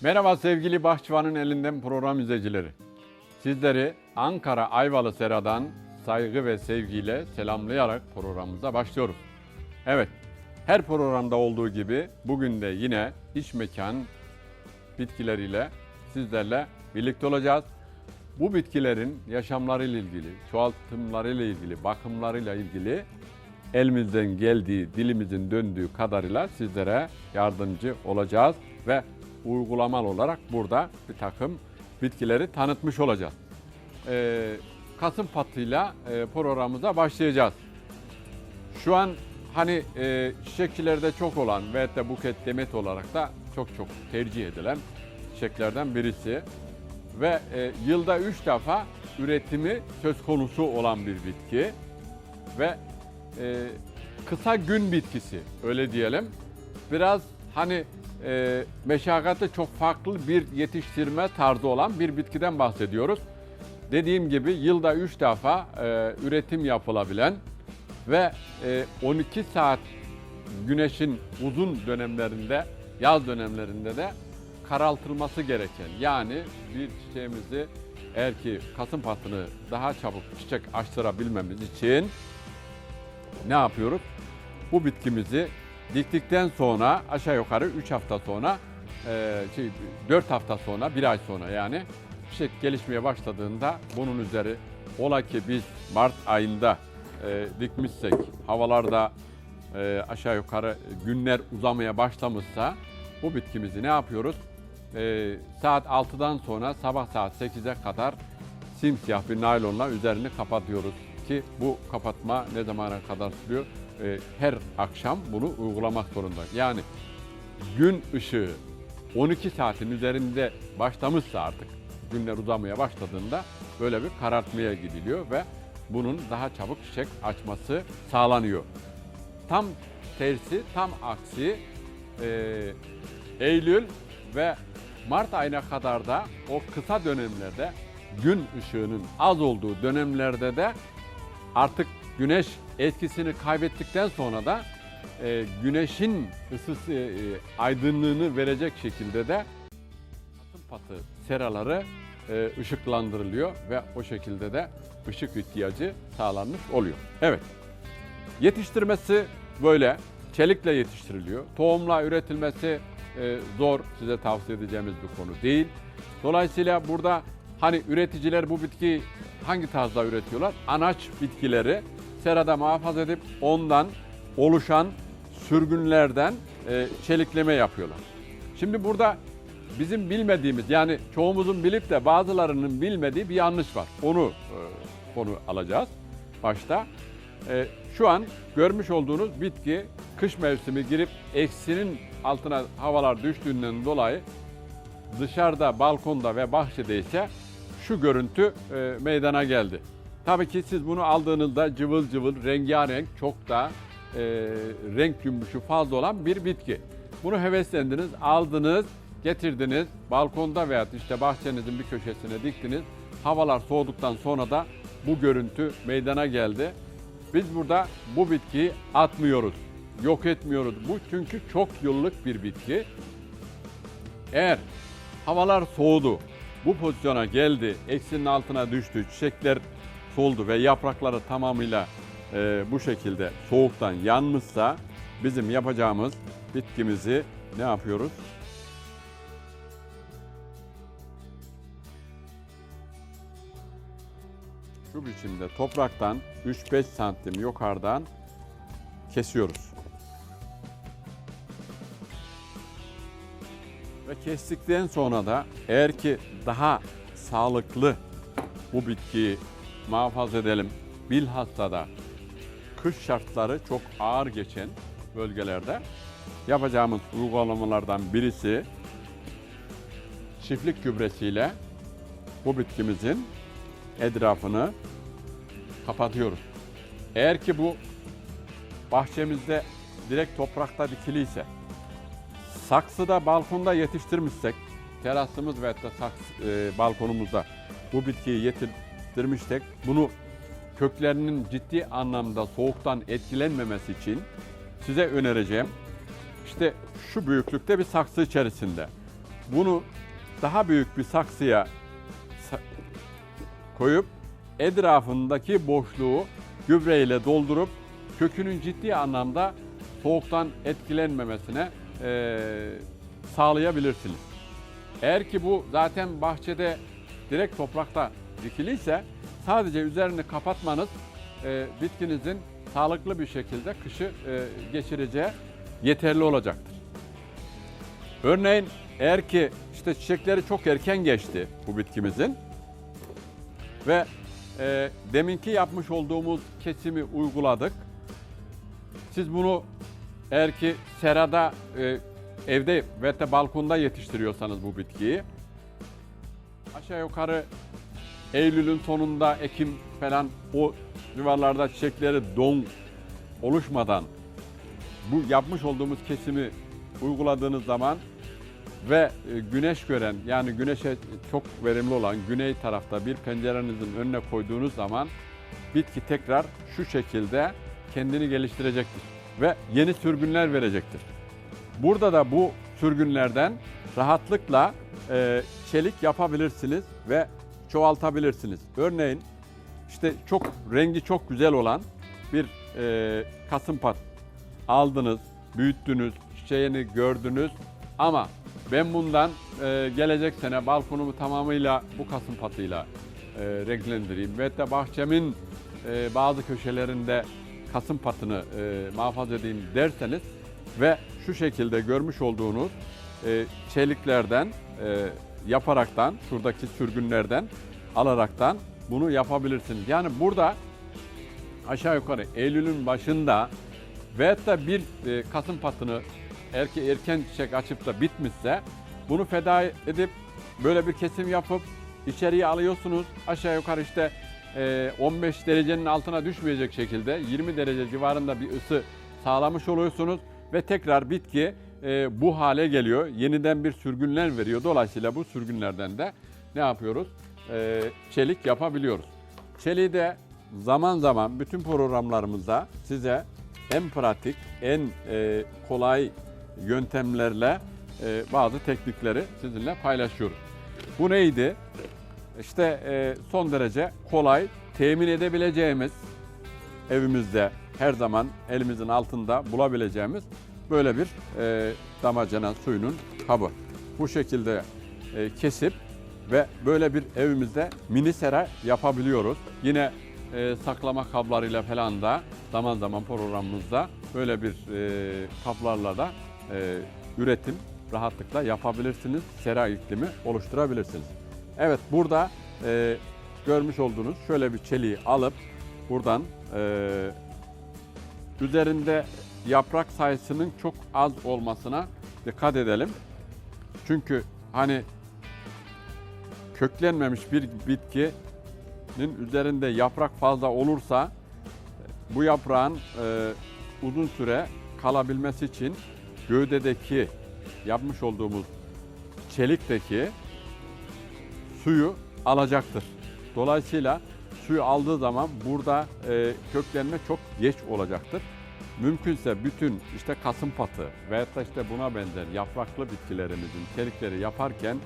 Merhaba sevgili Bahçıvan'ın elinden program izleyicileri. Sizleri Ankara Ayvalı Sera'dan saygı ve sevgiyle selamlayarak programımıza başlıyoruz. Evet, her programda olduğu gibi bugün de yine iç mekan bitkileriyle sizlerle birlikte olacağız. Bu bitkilerin yaşamlarıyla ilgili, çoğaltımlarıyla ilgili, bakımlarıyla ilgili elimizden geldiği, dilimizin döndüğü kadarıyla sizlere yardımcı olacağız ve uygulamalı olarak burada bir takım bitkileri tanıtmış olacağız. Ee, Kasım patıyla e, programımıza başlayacağız. Şu an hani e, çiçekçilerde çok olan ve de buket demet olarak da çok çok tercih edilen çiçeklerden birisi. Ve e, yılda üç defa üretimi söz konusu olan bir bitki. Ve e, kısa gün bitkisi öyle diyelim. Biraz hani e, meşakkatli çok farklı bir yetiştirme tarzı olan bir bitkiden bahsediyoruz. Dediğim gibi yılda 3 defa e, üretim yapılabilen ve e, 12 saat güneşin uzun dönemlerinde, yaz dönemlerinde de karaltılması gereken yani bir çiçeğimizi eğer ki kasım patını daha çabuk çiçek açtırabilmemiz için ne yapıyoruz? Bu bitkimizi diktikten sonra aşağı yukarı 3 hafta sonra, e, şey, 4 hafta sonra, 1 ay sonra yani çiçek gelişmeye başladığında bunun üzeri ola ki biz Mart ayında e, dikmişsek havalarda e, aşağı yukarı günler uzamaya başlamışsa bu bitkimizi ne yapıyoruz? E, saat 6'dan sonra sabah saat 8'e kadar simsiyah bir naylonla üzerini kapatıyoruz ki bu kapatma ne zamana kadar sürüyor? E, her akşam bunu uygulamak zorunda. Yani gün ışığı 12 saatin üzerinde başlamışsa artık günler uzamaya başladığında böyle bir karartmaya gidiliyor ve bunun daha çabuk çiçek açması sağlanıyor. Tam tersi, tam aksi e, Eylül ve Mart ayına kadar da o kısa dönemlerde gün ışığının az olduğu dönemlerde de artık güneş etkisini kaybettikten sonra da e, güneşin ısısı e, aydınlığını verecek şekilde de Kasım patı seraları e, ışıklandırılıyor ve o şekilde de ışık ihtiyacı sağlanmış oluyor. Evet. Yetiştirmesi böyle. Çelikle yetiştiriliyor. Tohumla üretilmesi e, zor. Size tavsiye edeceğimiz bir konu değil. Dolayısıyla burada hani üreticiler bu bitki hangi tarzda üretiyorlar? Anaç bitkileri serada muhafaza edip ondan oluşan sürgünlerden e, çelikleme yapıyorlar. Şimdi burada bizim bilmediğimiz yani çoğumuzun bilip de bazılarının bilmediği bir yanlış var. Onu e, konu alacağız başta. E, şu an görmüş olduğunuz bitki kış mevsimi girip eksinin altına havalar düştüğünden dolayı dışarıda, balkonda ve bahçede ise şu görüntü meydana geldi. Tabii ki siz bunu aldığınızda cıvıl cıvıl, rengarenk, çok da e, renk cümbüşü fazla olan bir bitki. Bunu heveslendiniz, aldınız, getirdiniz, balkonda veya işte bahçenizin bir köşesine diktiniz. Havalar soğuduktan sonra da bu görüntü meydana geldi. Biz burada bu bitkiyi atmıyoruz, yok etmiyoruz. Bu çünkü çok yıllık bir bitki. Eğer havalar soğudu, bu pozisyona geldi, eksinin altına düştü, çiçekler soldu ve yaprakları tamamıyla e, bu şekilde soğuktan yanmışsa bizim yapacağımız bitkimizi ne yapıyoruz? Şu biçimde topraktan 3-5 santim yukarıdan kesiyoruz. Ve kestikten sonra da eğer ki daha sağlıklı bu bitkiyi muhafaza edelim. Bilhassa da kış şartları çok ağır geçen bölgelerde yapacağımız uygulamalardan birisi çiftlik gübresiyle bu bitkimizin etrafını kapatıyoruz. Eğer ki bu bahçemizde direkt toprakta dikiliyse, saksıda, balkonda yetiştirmişsek, terasımız ve da saks, e, balkonumuzda bu bitkiyi yetiştirmişsek, bunu köklerinin ciddi anlamda soğuktan etkilenmemesi için size önereceğim. İşte şu büyüklükte bir saksı içerisinde bunu daha büyük bir saksıya sa- koyup etrafındaki boşluğu gübreyle doldurup kökünün ciddi anlamda soğuktan etkilenmemesine eee, sağlayabilirsiniz. Eğer ki bu zaten bahçede direkt toprakta dikiliyse sadece üzerini kapatmanız eee, bitkinizin sağlıklı bir şekilde kışı eee, geçireceği yeterli olacaktır. Örneğin eğer ki işte çiçekleri çok erken geçti bu bitkimizin ve e, deminki yapmış olduğumuz kesimi uyguladık. Siz bunu eğer ki serada e, evde ve de balkonda yetiştiriyorsanız bu bitkiyi aşağı yukarı Eylül'ün sonunda Ekim falan o civarlarda çiçekleri don oluşmadan bu yapmış olduğumuz kesimi uyguladığınız zaman ve e, güneş gören yani güneşe çok verimli olan güney tarafta bir pencerenizin önüne koyduğunuz zaman bitki tekrar şu şekilde kendini geliştirecektir ve yeni sürgünler verecektir. Burada da bu sürgünlerden rahatlıkla e, çelik yapabilirsiniz ve çoğaltabilirsiniz. Örneğin işte çok rengi çok güzel olan bir e, kasımpat aldınız, büyüttünüz, çiçeğini gördünüz ama ben bundan e, gelecek sene balkonumu tamamıyla bu kasımpatıyla e, renklendireyim ve de bahçemin e, bazı köşelerinde kasımpatını e, muhafaza edeyim derseniz ve şu şekilde görmüş olduğunuz e, çeliklerden e, yaparaktan, şuradaki sürgünlerden alaraktan bunu yapabilirsiniz. Yani burada aşağı yukarı Eylül'ün başında ve da bir e, Kasım patını erke, erken çiçek açıp da bitmişse bunu feda edip böyle bir kesim yapıp içeriye alıyorsunuz. Aşağı yukarı işte e, 15 derecenin altına düşmeyecek şekilde 20 derece civarında bir ısı sağlamış oluyorsunuz ve tekrar bitki e, bu hale geliyor. Yeniden bir sürgünler veriyor. Dolayısıyla bu sürgünlerden de ne yapıyoruz? E, çelik yapabiliyoruz. Çeliği de zaman zaman bütün programlarımızda size en pratik, en e, kolay yöntemlerle e, bazı teknikleri sizinle paylaşıyoruz. Bu neydi? İşte e, son derece kolay, temin edebileceğimiz, evimizde her zaman elimizin altında bulabileceğimiz böyle bir e, damacana suyunun kabı. Bu şekilde e, kesip ve böyle bir evimizde mini sera yapabiliyoruz. Yine e, saklama kablarıyla falan da zaman zaman programımızda böyle bir e, kaplarla da e, üretim rahatlıkla yapabilirsiniz. Sera iklimi oluşturabilirsiniz. Evet burada e, görmüş olduğunuz şöyle bir çeliği alıp buradan e, üzerinde yaprak sayısının çok az olmasına dikkat edelim. Çünkü hani köklenmemiş bir bitkinin üzerinde yaprak fazla olursa bu yaprağın e, uzun süre kalabilmesi için gövdedeki yapmış olduğumuz çelikteki suyu alacaktır. Dolayısıyla suyu aldığı zaman burada e, köklenme çok geç olacaktır. Mümkünse bütün işte kasımpatı veyahut da işte buna benzer yapraklı bitkilerimizin çelikleri yaparken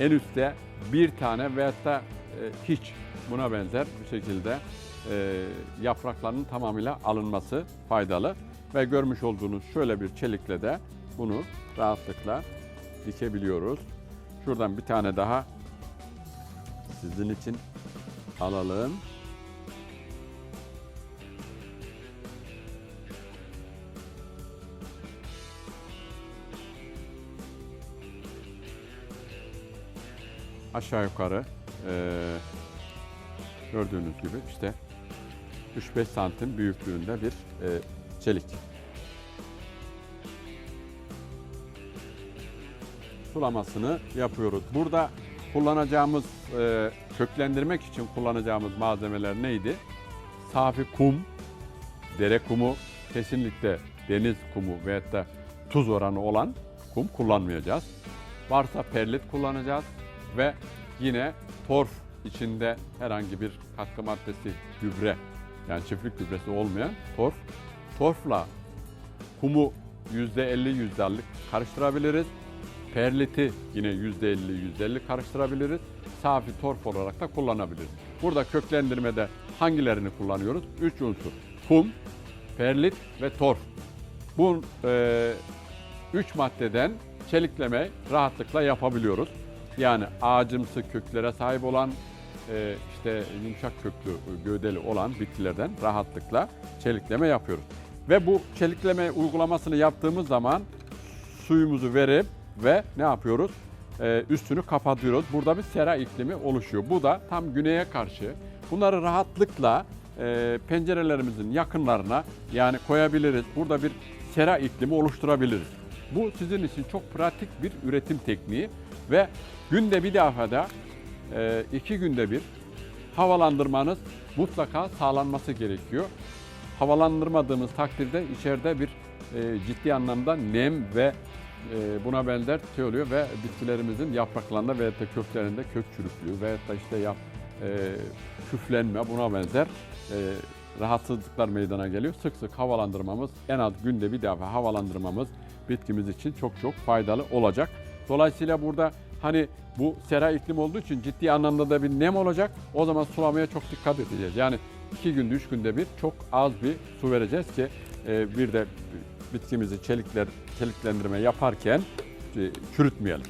en üstte bir tane veyahut da e, hiç buna benzer bir şekilde e, yapraklarının tamamıyla alınması faydalı. Ve görmüş olduğunuz şöyle bir çelikle de bunu rahatlıkla dikebiliyoruz. Şuradan bir tane daha sizin için alalım. Aşağı yukarı eee, gördüğünüz gibi işte 3-5 santim büyüklüğünde bir eee, çelik. Sulamasını yapıyoruz. Burada kullanacağımız, eee, köklendirmek için kullanacağımız malzemeler neydi? Safi kum, dere kumu, kesinlikle deniz kumu veyahut da tuz oranı olan kum kullanmayacağız. Varsa perlit kullanacağız ve yine torf içinde herhangi bir katkı maddesi, gübre yani çiftlik gübresi olmayan torf. Torfla kumu %50 %50 karıştırabiliriz. Perliti yine %50 %50 karıştırabiliriz. Safi torf olarak da kullanabiliriz. Burada köklendirmede hangilerini kullanıyoruz? Üç unsur. Kum, perlit ve torf. Bu e, üç maddeden çelikleme rahatlıkla yapabiliyoruz. Yani ağacımsı köklere sahip olan, e, işte yumuşak köklü, gövdeli olan bitkilerden rahatlıkla çelikleme yapıyoruz. Ve bu çelikleme uygulamasını yaptığımız zaman suyumuzu verip ve ne yapıyoruz? Ee, üstünü kapatıyoruz. Burada bir sera iklimi oluşuyor. Bu da tam güneye karşı. Bunları rahatlıkla e, pencerelerimizin yakınlarına yani koyabiliriz. Burada bir sera iklimi oluşturabiliriz. Bu sizin için çok pratik bir üretim tekniği ve günde bir defada e, iki günde bir havalandırmanız mutlaka sağlanması gerekiyor. Havalandırmadığımız takdirde içeride bir e, ciddi anlamda nem ve e, buna benzer şey oluyor ve bitkilerimizin yapraklarında veya da köklerinde kök çürüklüğü veya da işte yap, küflenme buna benzer rahatsızlıklar meydana geliyor. Sık sık havalandırmamız en az günde bir defa havalandırmamız bitkimiz için çok çok faydalı olacak. Dolayısıyla burada hani bu sera iklim olduğu için ciddi anlamda da bir nem olacak. O zaman sulamaya çok dikkat edeceğiz. Yani iki günde, üç günde bir çok az bir su vereceğiz ki e, bir de bitkimizi çelikler, çeliklendirme yaparken e, çürütmeyelim.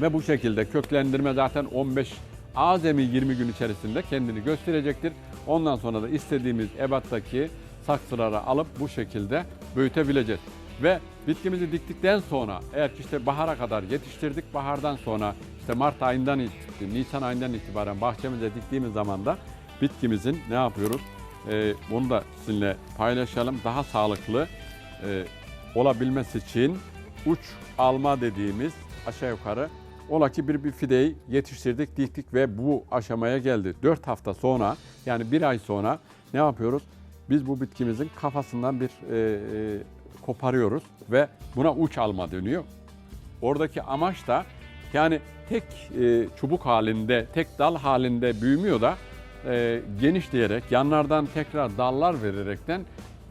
Ve bu şekilde köklendirme zaten 15 azami 20 gün içerisinde kendini gösterecektir. Ondan sonra da istediğimiz ebattaki saksılara alıp bu şekilde büyütebileceğiz. Ve bitkimizi diktikten sonra eğer ki işte bahara kadar yetiştirdik, bahardan sonra işte Mart ayından itibaren, Nisan ayından itibaren bahçemize diktiğimiz zaman da bitkimizin ne yapıyoruz? Ee, bunu da sizinle paylaşalım. Daha sağlıklı e, olabilmesi için uç alma dediğimiz aşağı yukarı ola ki bir, bir fideyi yetiştirdik, diktik ve bu aşamaya geldi. 4 hafta sonra yani bir ay sonra ne yapıyoruz? Biz bu bitkimizin kafasından bir e, e, koparıyoruz ve buna uç alma dönüyor. Oradaki amaç da yani tek e, çubuk halinde, tek dal halinde büyümüyor da e, genişleyerek, yanlardan tekrar dallar vererekten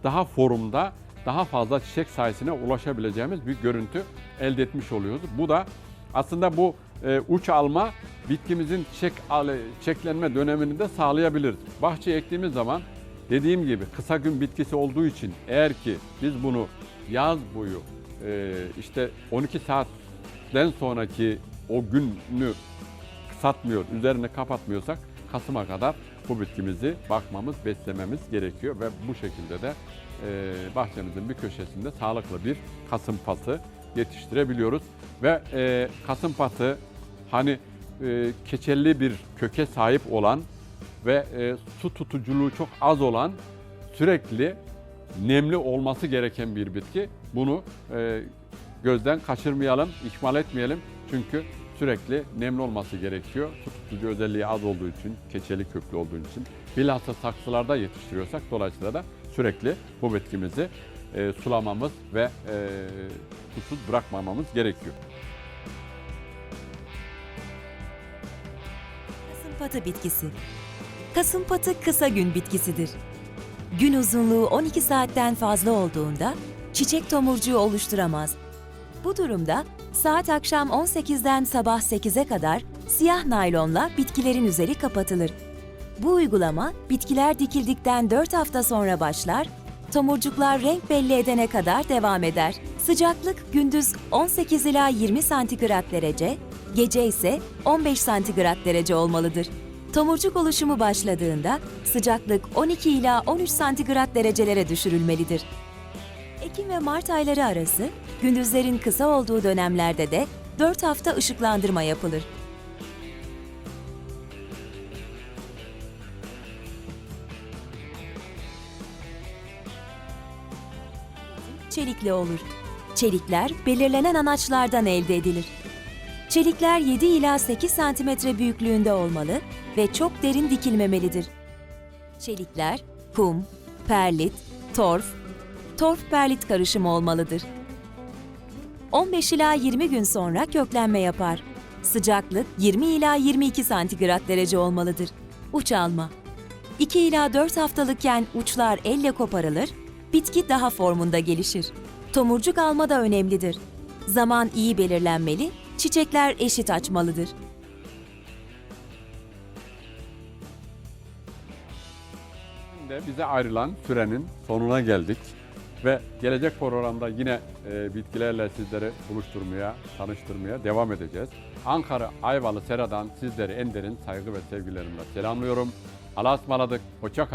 daha forumda, daha fazla çiçek sayısına ulaşabileceğimiz bir görüntü elde etmiş oluyoruz. Bu da aslında bu e, uç alma bitkimizin çiçek çiçeklenme dönemini de sağlayabiliriz. Bahçeye ektiğimiz zaman dediğim gibi kısa gün bitkisi olduğu için eğer ki biz bunu yaz boyu e, işte 12 saatten sonraki o günü kısaltmıyor, üzerine kapatmıyorsak Kasım'a kadar bu bitkimizi bakmamız, beslememiz gerekiyor ve bu şekilde de e, bahçemizin bir köşesinde sağlıklı bir kasım patı yetiştirebiliyoruz. Ve e, kasım patı hani e, keçelli bir köke sahip olan ve e, su tutuculuğu çok az olan sürekli nemli olması gereken bir bitki. Bunu e, gözden kaçırmayalım, ihmal etmeyelim. Çünkü sürekli nemli olması gerekiyor. Su tutucu özelliği az olduğu için, keçeli köklü olduğu için. Bilhassa saksılarda yetiştiriyorsak dolayısıyla da sürekli bu bitkimizi e, sulamamız ve e, susuz bırakmamamız gerekiyor. Kasımpatı bitkisi. Kasımpatı kısa gün bitkisidir. Gün uzunluğu 12 saatten fazla olduğunda çiçek tomurcuğu oluşturamaz. Bu durumda saat akşam 18'den sabah 8'e kadar siyah naylonla bitkilerin üzeri kapatılır. Bu uygulama bitkiler dikildikten 4 hafta sonra başlar, tomurcuklar renk belli edene kadar devam eder. Sıcaklık gündüz 18 ila 20 santigrat derece, gece ise 15 santigrat derece olmalıdır. Tomurcuk oluşumu başladığında sıcaklık 12 ila 13 santigrat derecelere düşürülmelidir. Ekim ve Mart ayları arası gündüzlerin kısa olduğu dönemlerde de 4 hafta ışıklandırma yapılır. Çelikli olur. Çelikler belirlenen anaçlardan elde edilir. Çelikler 7 ila 8 santimetre büyüklüğünde olmalı ve çok derin dikilmemelidir. Çelikler kum, perlit, torf, torf perlit karışımı olmalıdır. 15 ila 20 gün sonra köklenme yapar. Sıcaklık 20 ila 22 santigrat derece olmalıdır. Uç alma. 2 ila 4 haftalıkken uçlar elle koparılır, bitki daha formunda gelişir. Tomurcuk alma da önemlidir. Zaman iyi belirlenmeli, çiçekler eşit açmalıdır. Şimdi bize ayrılan sürenin sonuna geldik. Ve gelecek programda yine e, bitkilerle sizleri buluşturmaya, tanıştırmaya devam edeceğiz. Ankara Ayvalı Sera'dan sizleri en derin saygı ve sevgilerimle selamlıyorum. Allah'a ısmarladık, hoşça.